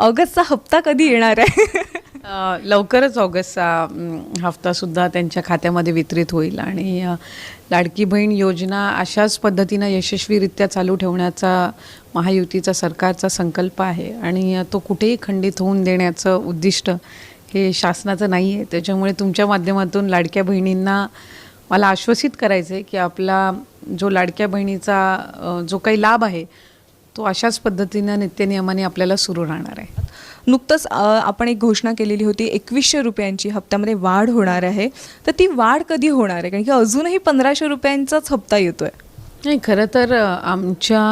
ऑगस्टचा हप्ता कधी येणार आहे? लवकरच ऑगस्टचा हप्तासुद्धा हफ्तासुद्धा त्यांच्या खात्यामध्ये वितरित होईल आणि लाडकी बहीण योजना अशाच पद्धतीनं यशस्वीरित्या चालू ठेवण्याचा महायुतीचा सरकारचा संकल्प आहे आणि तो कुठेही खंडित होऊन देण्याचं उद्दिष्ट हे शासनाचं नाही आहे. त्याच्यामुळे तुमच्या माध्यमातून लाडक्या बहिणींना मला आश्वसित करायचं आहे की आपला जो लाडक्या बहिणीचा जो काही लाभ आहे तो अशाच पद्धतीनं नित्यनियमाने आपल्याला सुरू राहणार आहे. नुकतंच आपण एक घोषणा केलेली होती एकवीसशे रुपयांची हप्त्यामध्ये वाढ होणार आहे. तर ती वाढ कधी होणार आहे? कारण की अजूनही पंधराशे रुपयांचाच हप्ता येतोय. नाही खरं तर आमच्या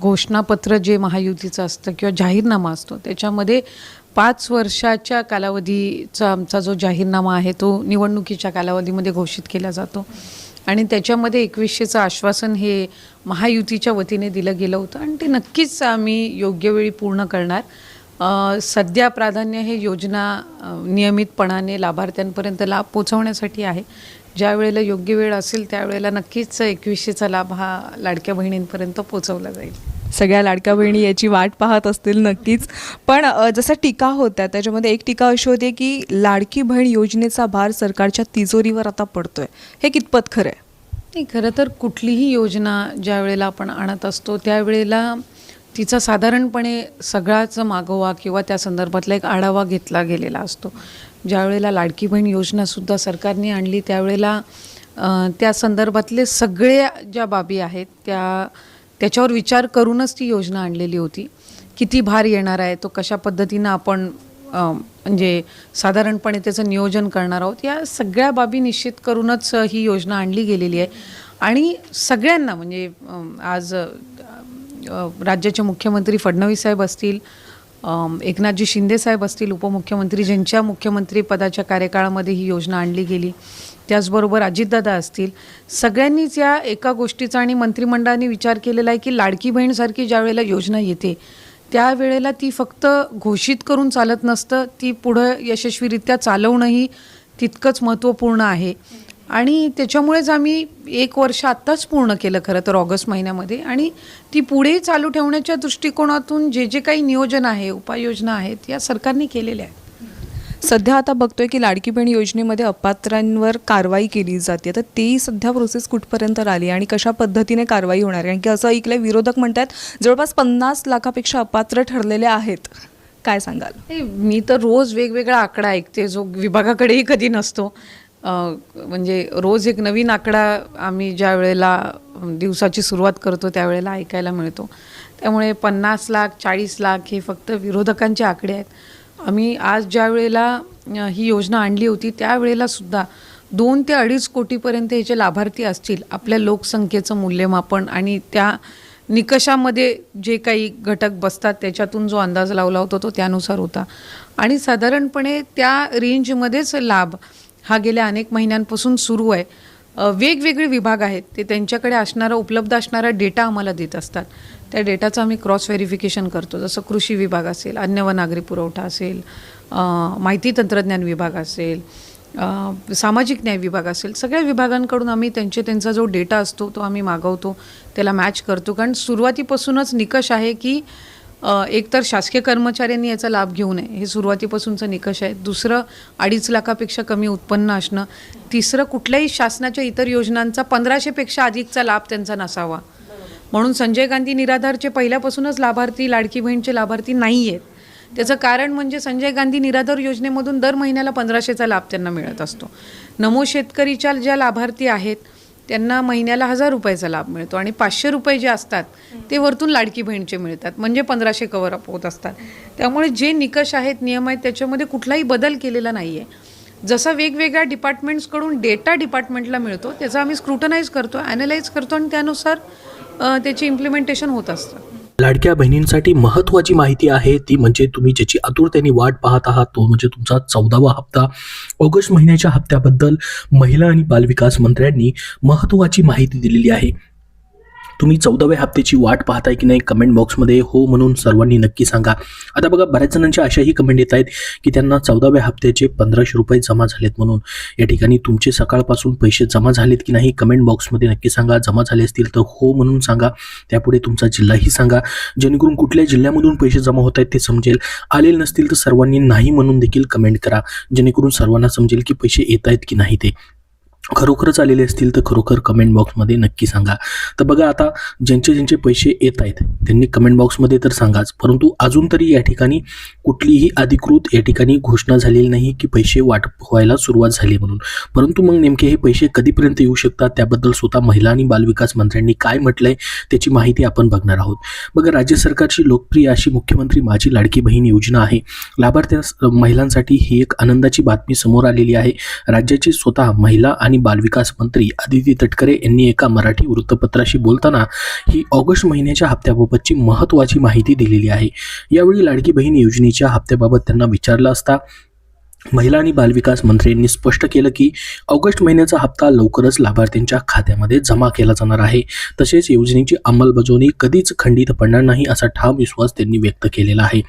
घोषणापत्र जे महायुतीचं असतं किंवा जाहीरनामा असतो त्याच्यामध्ये पाच वर्षाच्या कालावधीचा आमचा जो जाहीरनामा आहे तो निवडणुकीच्या कालावधीमध्ये घोषित केला जातो. आणि त्याच्यामध्ये एकवीसशेचं आश्वासन हे महायुतीच्या वतीने दिलं गेलं होतं. आणि ते नक्कीच आम्ही योग्य वेळी पूर्ण करणार. सध्या प्राधान्य हे योजना नियमितपणाने लाभार्थ्यांपर्यंत लाभ पोचवण्यासाठी आहे. ज्या वेळेला योग्य वेळ असेल त्यावेळेला नक्कीच एकवीसशेचा लाभ हा लाडक्या बहिणींपर्यंत पोचवला जाईल. सगळ्या लाडक्या बहिणी याची वाट पाहत असतील नक्कीच. पण जसं टीका होत्या त्याच्यामध्ये एक टीका अशी होती की लाडकी बहीण योजनेचा भार सरकारच्या तिजोरीवर आता पडतोय. हे कितपत खरं आहे नाही खरं तर कुठलीही योजना ज्या वेळेला आपण आणत असतो त्यावेळेला तिचा साधारणपणे सगळाच मागोवा किंवा त्या संदर्भातला एक आढावा घेतला गेलेला असतो. ज्यावेळेला लाडकी बहीण योजनासुद्धा सरकारने आणली त्यावेळेला त्या संदर्भातले सगळे ज्या बाबी आहेत त्या त्याच्यावर विचार करूनच ती योजना आणलेली होती. किती भार येणार आहे तो कशा पद्धतीनं आपण म्हणजे साधारणपणे त्याचं नियोजन करणार आहोत या सगळ्या बाबी निश्चित करूनच ही योजना आणली गेलेली आहे. आणि सगळ्यांना म्हणजे आज राज्याचे मुख्यमंत्री फडणवीस साहेब असतील एकनाथजी शिंदे साहेब असतील उपमुख्यमंत्री ज्यांच्या मुख्यमंत्री पदाच्या कार्यकाळामध्ये ही योजना आणली गेली. त्याचबरोबर अजितदादा असतील. सगळ्यांनीच या एका गोष्टीचा आणि मंत्रिमंडळाने विचार केलेला आहे की लाडकी बहीणसारखी ज्या वेळेला योजना येते त्यावेळेला ती फक्त घोषित करून चालत नसतं ती पुढं यशस्वीरित्या चालवणंही तितकंच महत्त्वपूर्ण आहे. आणि त्याच्यामुळेच आम्ही एक वर्ष आत्ताच पूर्ण केलं खरं तर ऑगस्ट महिन्यामध्ये आणि ती पुढे चालू ठेवण्याच्या दृष्टिकोनातून जे जे काही नियोजन आहे उपाययोजना आहेत या सरकारने केलेल्या आहेत. सध्या आता बघतोय की लाडकी बहीण योजनेमध्ये अपात्रांवर कारवाई केली जाते. तर ती सध्या प्रोसेस कुठपर्यंत आली आणि कशा पद्धतीने कारवाई होणार आहे? कारण की असं ऐकलंय विरोधक म्हणतात जवळपास पन्नास लाखापेक्षा अपात्र ठरलेले आहेत. काय सांगाल? मी तर रोज वेगवेगळा आकडा ऐकते जो विभागाकडेही कधी नसतो. म्हणजे रोज एक नवीन आकडा आम्ही ज्या वेळेला दिवसाची सुरुवात करतो त्यावेळेला ऐकायला मिळतो. त्यामुळे पन्नास लाख चाळीस लाख हे फक्त विरोधकांचे आकडे आहेत. आम्ही आज ज्या वेळेला ही योजना आणली होती त्यावेळेलासुद्धा दोन ते अडीच कोटीपर्यंत याचे लाभार्थी असतील आपल्या लोकसंख्येचं मूल्यमापन आणि त्या निकषामध्ये जे काही घटक बसतात त्याच्यातून जो अंदाज लावला होता तो त्यानुसार होता. आणि साधारणपणे त्या रेंजमध्येच लाभ हा गेल्या अनेक महिन्यांपासून सुरू आहे. वेगवेगळे विभाग आहेत ते त्यांच्याकडे असणारा उपलब्ध असणारा डेटा आम्हाला देत असतात. त्या डेटाचं आम्ही क्रॉस व्हेरिफिकेशन करतो. जसं कृषी विभाग असेल अन्न व नागरी पुरवठा असेल माहिती तंत्रज्ञान विभाग असेल सामाजिक न्याय विभाग असेल सगळ्या विभागांकडून आम्ही त्यांचे त्यांचा जो डेटा असतो तो आम्ही मागवतो त्याला मॅच करतो. कारण सुरुवातीपासूनच निकष आहे की एकतर शासकीय कर्मचाऱ्यांनी याचा लाभ घेऊ नये. हे सुरुवातीपासूनचा निकष आहे. दुसरं अडीच लाखापेक्षा कमी उत्पन्न असणं. तिसरं कुठल्याही शासनाच्या इतर योजनांचा पंधराशेपेक्षा अधिकचा लाभ त्यांचा नसावा. म्हणून संजय गांधी निराधारचे पहिल्यापासूनच लाभार्थी लाडकी बहीणचे लाभार्थी नाही आहेत. त्याचं कारण म्हणजे संजय गांधी निराधार योजनेमधून दर महिन्याला पंधराशेचा लाभ त्यांना मिळत असतो. नमो शेतकरीच्या ज्या लाभार्थी आहेत त्यांना महिन्याला हजार रुपयाचा लाभ मिळतो आणि पाचशे रुपये जे असतात ते वरतून लाडकी बहीणचे मिळतात. म्हणजे पंधराशे कवर अप होत असतात. त्यामुळे जे निकष आहेत नियम आहेत त्याच्यामध्ये कुठलाही बदल केलेला नाही आहे जसा वेगवेगळ्या डिपार्टमेंट्सकडून डेटा डिपार्टमेंटला मिळतो त्याचा आम्ही स्क्रुटनाईज करतो ॲनालाइज करतो आणि त्यानुसार त्याची इम्प्लिमेंटेशन होत असतं. लाडक्या बहिणींसाठी महत्त्वाची माहिती आहे ती म्हणजे तुम्ही ज्याची आतुरतेने वाट पाहत आहात तो म्हणजे तुमचा चौदावा हप्ता. ऑगस्ट महिन्याच्या हप्त्याबद्दल महिला आणि बालविकास मंत्र्यांनी महत्त्वाची माहिती दिलेली आहे. तुम्ही चौदाव्या हप्त्याची वाट पाहताय की नाही? कमेंट बॉक्समध्ये हो म्हणून सर्वांनी नक्की सांगा. आता बघा बऱ्याच जणांच्या अशाही कमेंट येत आहेत की त्यांना चौदाव्या हप्त्याचे पंधराशे रुपये जमा झालेत म्हणून. या ठिकाणी तुमचे सकाळपासून पैसे जमा झालेत की नाही कमेंट बॉक्समध्ये नक्की सांगा. जमा झाले असतील तर हो म्हणून सांगा. त्यापुढे तुमचा जिल्हाही सांगा. जेणेकरून कुठल्या जिल्ह्यामधून पैसे जमा होत आहेत ते समजेल. आलेले नसतील तर सर्वांनी नाही म्हणून देखील कमेंट करा. जेणेकरून सर्वांना समजेल की पैसे येत आहेत की नाही ते. खरोखरच आलेले असतील तर खरोखर कमेंट बॉक्समध्ये नक्की सांगा. तर बघा आता ज्यांचे ज्यांचे पैसे येत आहेत त्यांनी कमेंट बॉक्समध्ये तर सांगाच. परंतु अजून तरी या ठिकाणी कुठलीही अधिकृत या ठिकाणी घोषणा झालेली नाही की पैसे वाटप व्हायला सुरुवात झाली म्हणून. परंतु मग नेमके हे पैसे कधीपर्यंत येऊ शकतात? त्याबद्दल स्वतः महिला आणि बालविकास मंत्र्यांनी काय म्हटलंय? त्याची माहिती आपण बघणार आहोत. बघा राज्य सरकारची लोकप्रिय अशी मुख्यमंत्री माझी लाडकी बहीण योजना आहे. लाभार्थ्यास महिलांसाठी ही एक आनंदाची बातमी समोर आलेली आहे. राज्याची स्वतः महिला आणि बालविकास मंत्री आदिती तटकरे यांनी एका मराठी वृत्तपत्राशी बोलताना ही ऑगस्ट महिन्याच्या हप्त्याबाबतची महत्त्वाची माहिती दिलेली आहे. यावेळी लाडकी बहीण योजनेच्या हप्त्याबाबत त्यांना विचारलं असता महिला आणि बालविकास मंत्र्यांनी स्पष्ट केलं की ऑगस्ट महिन्याचा हप्ता लवकरच लाभार्थ्यांच्या खात्यामध्ये जमा केला जाणार आहे. तसेच योजनेची अंमलबजावणी कधीच खंडित पडणार नाही असा ठाम विश्वास त्यांनी व्यक्त केलेला आहे.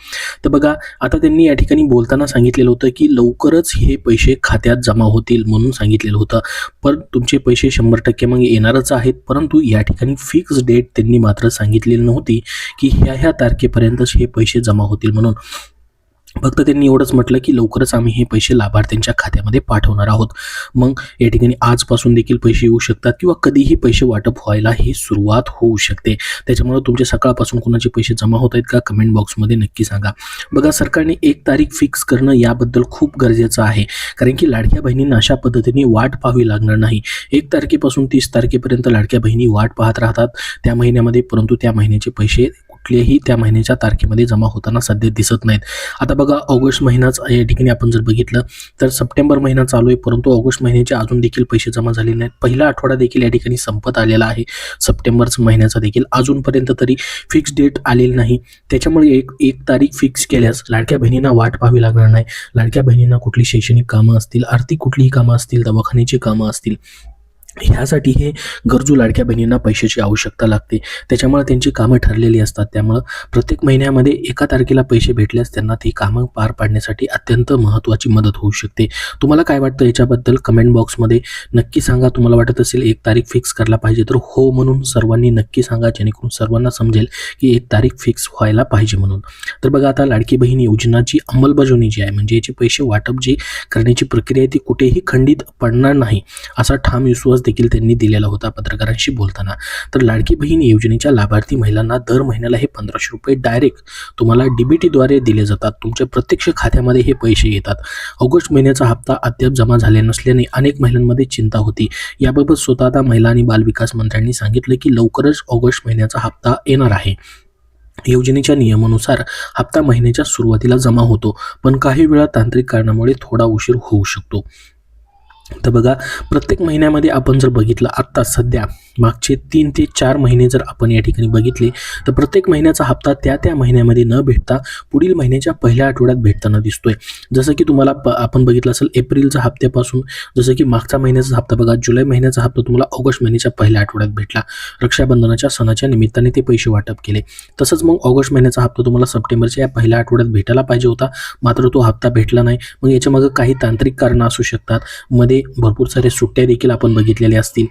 तर बघा आता त्यांनी या ठिकाणी बोलताना सांगितलेलं होतं की लवकरच हे पैसे खात्यात जमा होतील म्हणून सांगितलेलं होतं. पण तुमचे पैसे शंभर टक्के मग येणारच आहेत परंतु या ठिकाणी फिक्स डेट त्यांनी मात्र सांगितलेली नव्हती की ह्या ह्या तारखेपर्यंतच हे पैसे जमा होतील म्हणून. फक्त त्यांनी एवढंच म्हटलं की लवकरच आम्ही हे पैसे लाभार्थ्यांच्या खात्यामध्ये पाठवणार आहोत. मग या ठिकाणी आजपासून देखील पैसे येऊ शकतात किंवा कधीही पैसे वाटप व्हायला ही सुरुवात होऊ शकते. त्याच्यामुळे तुमचे सकाळपासून कोणाचे पैसे जमा होत आहेत का? कमेंट बॉक्समध्ये नक्की सांगा. बघा सरकारने एक तारीख फिक्स करणं याबद्दल खूप गरजेचं आहे. कारण की लाडक्या बहिणींना अशा पद्धतीने वाट पाहावी लागणार नाही. एक तारखेपासून तीस तारखेपर्यंत लाडक्या बहिणी वाट पाहत राहतात. त्या महिन्यामध्ये परंतु त्या महिन्याचे पैसे कुठलेही त्या महिन्याच्या तारखेमध्ये जमा होताना सध्या दिसत नाहीत. आता बघा ऑगस्ट महिनाच या ठिकाणी आपण जर बघितलं तर सप्टेंबर महिना चालू आहे परंतु ऑगस्ट महिन्याचे अजून देखील पैसे जमा झालेले नाहीत. पहिला आठवडा देखील या ठिकाणी संपत आलेला आहे. सप्टेंबरच महिन्याचा देखील अजूनपर्यंत तरी फिक्स डेट आलेली नाही. त्याच्यामुळे एक एक तारीख फिक्स केल्यास लाडक्या बहिणींना वाट पाहावी लागणार नाही. लाडक्या बहिणींना कुठली शैक्षणिक कामं असतील आर्थिक कुठलीही कामं असतील दवाखान्याची कामं असतील ह्यासाठी हे गरजू लाडक्या बहिणींना पैशाची आवश्यकता लागते. त्याच्यामुळे त्यांची कामं ठरलेली असतात. त्यामुळं प्रत्येक महिन्यामध्ये एका तारखेला पैसे भेटल्यास त्यांना ती कामं पार पाडण्यासाठी अत्यंत महत्त्वाची मदत होऊ शकते. तुम्हाला काय वाटतं याच्याबद्दल कमेंट बॉक्समध्ये नक्की सांगा. तुम्हाला वाटत असेल एक तारीख फिक्स करायला पाहिजे तर हो म्हणून सर्वांनी नक्की सांगा. जेणेकरून सर्वांना समजेल की एक तारीख फिक्स व्हायला पाहिजे म्हणून. तर बघा आता लाडकी बहीण योजनाची अंमलबजावणी जी आहे म्हणजे याचे पैसे वाटप जी करण्याची प्रक्रिया आहे ती कुठेही खंडित पडणार नाही. असा ठाम विश्वास देखील त्यांनी दिलेला होता पत्रकारांशी बोलताना. तर लाडकी बहीण योजनेच्या लाभार्थी महिलांना दर महिन्याला हे पंधराशे रुपये डायरेक्ट तुम्हाला डीबीटीद्वारे दिले जातात. तुमच्या प्रत्यक्ष खात्यामध्ये हे पैसे येतात. ऑगस्ट महिन्याचा हप्ता अद्याप जमा झाले नसल्याने अनेक महिलांमध्ये चिंता होती. याबाबत स्वतः आता महिला आणि बालविकास मंत्र्यांनी सांगितलं की लवकरच ऑगस्ट महिन्याचा हप्ता येणार आहे. योजनेच्या नियमानुसार हप्ता महिन्याच्या सुरुवातीला जमा होतो पण काही वेळा तांत्रिक कारणामुळे थोडा उशीर होऊ शकतो. तर बघा प्रत्येक महिन्यामध्ये आपण जर बघितलं आत्ता सध्या मागचे तीन ते चार महिने जर आपण या ठिकाणी बघितले तर प्रत्येक महिन्याचा हप्ता त्या त्या महिन्यामध्ये न भेटता पुढील महिन्याच्या पहिल्या आठवड्यात भेटताना दिसतोय. जसं की तुम्हाला प आपण बघितलं असेल एप्रिलच्या हप्त्यापासून जसं की मागचा महिन्याचा हप्ता बघा जुलै महिन्याचा हप्ता तुम्हाला ऑगस्ट महिन्याच्या पहिल्या आठवड्यात भेटला. रक्षाबंधनाच्या सणाच्या निमित्ताने ते पैसे वाटप केले. तसंच मग ऑगस्ट महिन्याचा हप्ता तुम्हाला सप्टेंबरच्या या पहिल्या आठवड्यात भेटायला पाहिजे होता. मात्र तो हप्ता भेटला नाही. मग याच्यामागं काही तांत्रिक कारणं असू शकतात. मध्ये भरपूर सारे सुट्ट्या देखील आपण बघितलेल्या असतील.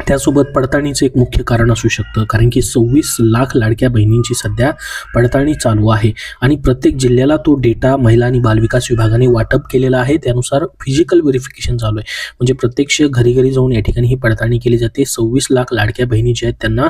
त्यासोबत पडताळणीचं एक मुख्य कारण असू शकतं कारण की सव्वीस लाख लाडक्या बहिणींची सध्या पडताळणी चालू आहे. आणि प्रत्येक जिल्ह्याला तो डेटा महिला आणि बालविकास विभागाने वाटप केलेला आहे. त्यानुसार फिजिकल व्हेरिफिकेशन चालू आहे. म्हणजे प्रत्यक्ष घरी घरी जाऊन या ठिकाणी ही पडताळणी केली जाते. सव्वीस लाख लाडक्या बहिणी ज्या आहेत. त्यांना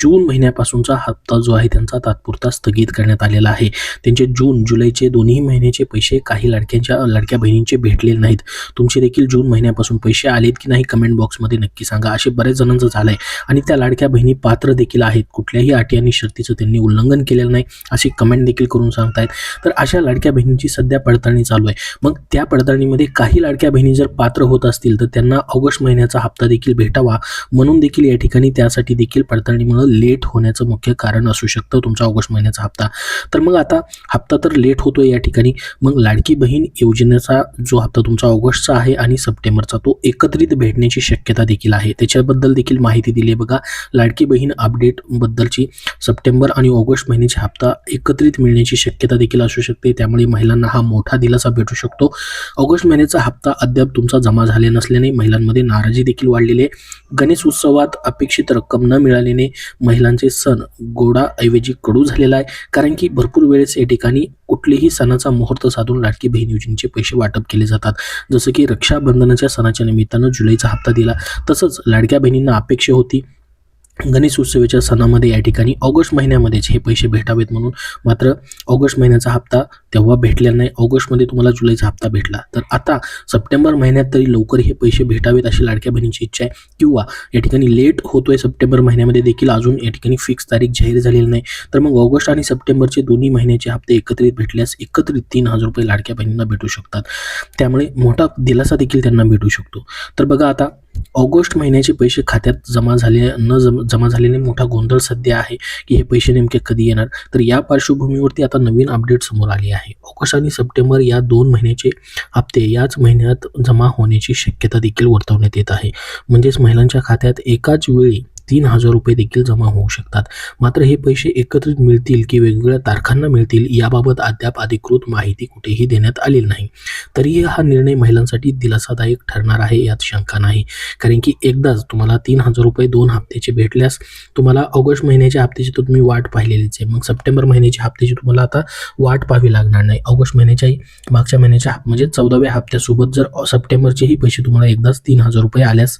जून महिन्यापासूनचा हप्ता जो आहे त्यांचा तात्पुरता स्थगित करण्यात आलेला आहे. त्यांचे जून जुलैचे दोन्ही महिन्याचे पैसे काही लाडक्यांच्या लाडक्या बहिणींचे भेटलेले नाहीत. तुमचे देखील जून महिन्यापासून पैसे आलेत की नाही कमेंट बॉक्समध्ये नक्की सांगा. असे बरेच जणांचं झालंय. आणि त्या लाडक्या बहिणी पात्र देखील आहेत. कुठल्याही अटी आणि शर्तीचं त्यांनी उल्लंघन केलेलं नाही अशी कमेंट देखील करून सांगतायत. तर अशा लाडक्या बहिणींची सध्या पडताळणी चालू आहे. मग त्या पडताळणीमध्ये काही लाडक्या बहिणी जर पात्र होत असतील तर त्यांना ऑगस्ट महिन्याचा हप्ता देखील भेटावा. म्हणून देखील या ठिकाणी त्यासाठी देखील पडताळणीमुळे लेट होण्याचं मुख्य कारण असू शकतं तुमचा ऑगस्ट महिन्याचा हप्ता. तर मग आता हप्ता तर लेट होतोय या ठिकाणी. मग लाडकी बहीण योजनेचा जो हप्ता तुमचा ऑगस्टचा आहे आणि सप्टेंबरचा तो एकत्रित भेटण्याची शक्यता देखील आहे. त्याच्याबद्दल याबद्दल देखील माहिती दिली आहे. बघा लाडकी बहीण अपडेट बद्दलची सप्टेंबर आणि ऑगस्ट महिन्याचे हप्ता एकत्रित मिळण्याची शक्यता देखील असू शकते. त्यामुळे महिलांना हा मोठा दिलासा भेटू शकतो. ऑगस्ट महिन्याचा हप्ता अद्याप तुमचा जमा झाले नसल्याने महिलांमध्ये नाराजी देखील वाढलेली आहे. गणेश उत्सवात अपेक्षित रक्कम न मिळाल्याने महिलांचे सण गोडाऐवजी कडू झालेला आहे. कारण की भरपूर वेळेस या ठिकाणी कुठलेही सणाचा मुहूर्त साधून लाडकी बहीण योजनेचे पैसे वाटप केले जातात. जसं की रक्षाबंधनाच्या सणाच्या निमित्तानं जुलैचा हप्ता दिला. तसंच लाडक्या बहिणींना अपेक्षा होती. गणेश उत्सवाच्या सणामध्ये या ठिकाणी ऑगस्ट महिन्यामध्येच हे पैसे भेटावेत म्हणून मात्र ऑगस्ट महिन्याचा हप्ता तेव्हा भेटलेला नाही. ऑगस्टमध्ये तुम्हाला जुलैचा हप्ता भेटला. तर आता सप्टेंबर महिन्यात तरी लवकर हे पैसे भेटावेत अशी लाडक्या बहिणीची इच्छा आहे. किंवा या ठिकाणी लेट होतोय सप्टेंबर महिन्यामध्ये देखील अजून या ठिकाणी फिक्स तारीख जाहीर झालेली नाही. तर मग ऑगस्ट आणि सप्टेंबरचे दोन्ही महिन्याचे हप्ते एकत्रित भेटल्यास एकत्रित तीन हजार रुपये लाडक्या बहिणींना भेटू शकतात. त्यामुळे मोठा दिलासा देखील त्यांना भेटू शकतो. तर बघा आता ऑगस्ट महिन्याचे पैसे खात्यात जमा झाले न जम जमा झालेले मोठा गोंधळ सध्या आहे की हे पैसे नेमके कधी येणार? तर या पार्श्वभूमीवरती आता नवीन अपडेट समोर आली आहे. ऑगस्ट आणि सप्टेंबर या दोन महिन्याचे हप्ते याच महिन्यात जमा होण्याची शक्यता देखील वर्तवण्यात येत आहे. म्हणजेच महिलांच्या खात्यात एकाच वेळी तीन हजार रुपये देखील जमा होऊ शकतात. मात्र हे पैसे एकत्रित मिळतील की वेगवेगळ्या तारखांना मिळतील याबाबत अद्याप अधिकृत माहिती कुठेही देण्यात आलेली नाही. तरीही हा निर्णय महिलांसाठी दिलासादायक ठरणार आहे यात शंका नाही. कारण की एकदाच तुम्हाला तीन हजार रुपये दोन हप्त्याचे भेटल्यास तुम्हाला ऑगस्ट महिन्याच्या हप्त्याची तर तुम्ही वाट पाहिलेलीच आहे. मग सप्टेंबर महिन्याच्या हप्त्याची तुम्हाला आता वाट पाहावी लागणार नाही. ऑगस्ट महिन्याच्याही मागच्या महिन्याच्या म्हणजे चौदाव्या हप्त्यासोबत जर सप्टेंबरचेही पैसे तुम्हाला एकदाच तीन हजार रुपये आल्यास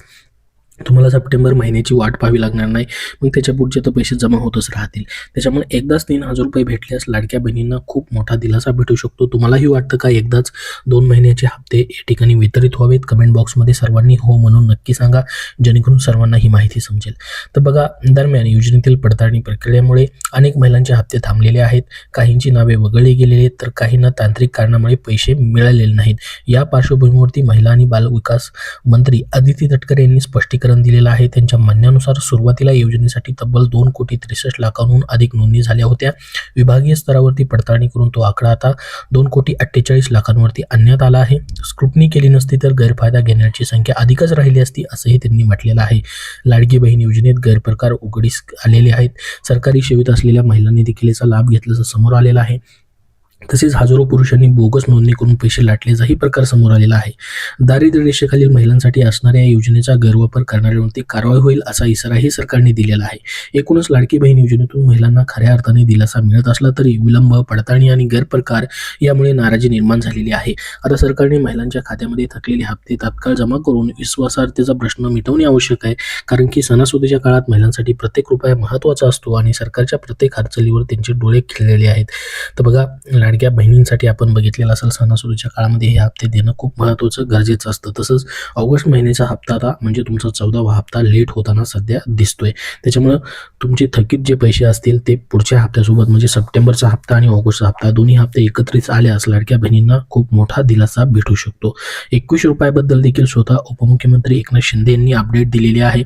तुम्हाला सप्टेंबर महिन्याची वाट पाहावी लागणार नाही. मग त्याच्या पुढचे तर पैसे जमा होतच राहतील. त्याच्यामुळे एकदाच तीन हजार रुपये भेटल्यास लाडक्या बहिणींना खूप मोठा दिलासा भेटू शकतो. तुम्हालाही वाटतं का एकदाच दोन महिन्याचे हप्ते या ठिकाणी वितरित व्हावेत? कमेंट बॉक्समध्ये सर्वांनी हो म्हणून नक्की सांगा जेणेकरून सर्वांना ही माहिती समजेल. तर बघा दरम्यान योजनेतील पडताळणी प्रक्रियेमुळे अनेक महिलांचे हप्ते थांबलेले आहेत. काहींची नावे वगळली गेलेली आहेत तर काहींना तांत्रिक कारणामुळे पैसे मिळालेले नाहीत. या पार्श्वभूमीवरती महिला आणि बालविकास मंत्री आदिती तटकरे यांनी स्पष्टीकरण दिलेलं आहे. त्यांच्या म्हणण्यानुसार सुरुवातीला योजनेसाठी तब्बल दोन कोटी त्रेसष्ट लाखांहून अधिक नोंदणी झाल्या होत्या. विभागीय स्तरावरती पडताळणी करून तो आकडा आता दोन कोटी अठ्ठेचाळीस लाखांवरती आणण्यात आला आहे. स्क्रुटनी केली नसती तर गैरफायदा घेण्याची संख्या अधिकच राहिली असती असंही त्यांनी म्हटलेलं आहे. लाडकी बहीण योजनेत गैरप्रकार उघडीस आलेले आहेत. सरकारी सेवेत असलेल्या महिलांनी देखील याचा लाभ घेतल्याचं समोर आलेला आहे. तसेच हजारो पुरुषांनी बोगस नोंदणी करून पैसे लाटल्याचाही प्रकार समोर आलेला आहे. दारिद्र्य रेषेखालील महिलांसाठी असणाऱ्या या योजनेचा गैरवापर करणाऱ्यांवरती कारवाई होईल असा इशाराही सरकारने दिलेला आहे. एकूणच लाडकी बहीण योजनेतून महिलांना खऱ्या अर्थाने दिलासा मिळत असला तरी विलंब पडताळणी आणि गैरप्रकार यामुळे नाराजी निर्माण झालेली आहे. आता सरकारने महिलांच्या खात्यामध्ये थकलेले हप्ते तात्काळ जमा करून विश्वासार्हतेचा प्रश्न मिटवणे आवश्यक आहे कारण की सणासुदीच्या काळात महिलांसाठी प्रत्येक रुपया महत्त्वाचा असतो आणि सरकारच्या प्रत्येक हालचालीवर त्यांचे डोळे खिळलेले आहेत. तर बघा लाडक्या बहिणींसाठी आपण बघितलेलं असेल सणासुदीच्या काळामध्ये हे हप्ते देणं खूप महत्त्वाचं गरजेचं असतं. तसंच ऑगस्ट महिन्याचा हप्ता आता म्हणजे तुमचा चौदावा हप्ता लेट होताना सध्या दिसतोय. त्याच्यामुळं तुमचे थकीत जे पैसे असतील ते पुढच्या हप्त्यासोबत म्हणजे सप्टेंबरचा हप्ता आणि ऑगस्टचा हप्ता दोन्ही हप्ते एकत्रित आल्यास लाडक्या बहिणींना खूप मोठा दिलासा भेटू शकतो. एकवीस रुपयाबद्दल देखील स्वतः उपमुख्यमंत्री एकनाथ शिंदे यांनी अपडेट दिलेली आहे.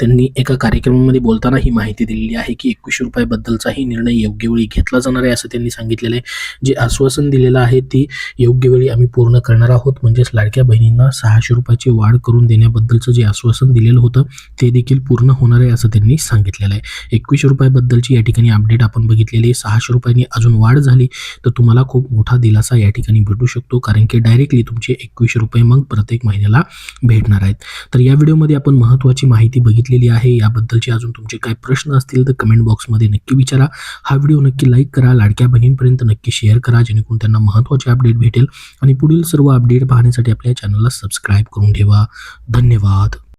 त्यांनी एका कार्यक्रमामध्ये बोलताना ही माहिती दिलेली आहे की एकवीस रुपयाबद्दलचाही निर्णय योग्य वेळी घेतला जाणार आहे असं त्यांनी सांगितलेलं आहे. जे आश्वासन दिलेलं आहे ती योग्य वेळी आम्ही पूर्ण करणार आहोत. म्हणजेच लाडक्या बहिणींना सहाशे रुपयाची वाढ करून देण्याबद्दलचं जे आश्वासन दिलेलं होतं ते देखील पूर्ण होणार आहे असं त्यांनी सांगितलेलं आहे. एकवीसशे रुपयाबद्दलची या ठिकाणी अपडेट आपण बघितलेली आहे. सहाशे रुपयांनी अजून वाढ झाली तर तुम्हाला खूप मोठा दिलासा या ठिकाणी भेटू शकतो कारण की डायरेक्टली तुमचे एकवीसशे रुपये मग प्रत्येक महिन्याला भेटणार आहेत. तर या व्हिडिओमध्ये आपण महत्त्वाची माहिती बघितलेली आहे. याबद्दलचे अजून तुमचे काय प्रश्न असतील तर कमेंट बॉक्समध्ये नक्की विचारा. हा व्हिडिओ नक्की लाईक करा. लाडक्या बहिणींपर्यंत नक्की शेअर करा जेणेकरून त्यांना महत्त्वाचे अपडेट भेटेल. आणि पुढील सर्व अपडेट पाहण्यासाठी आपल्या चॅनलला सबस्क्राईब करून ठेवा. धन्यवाद.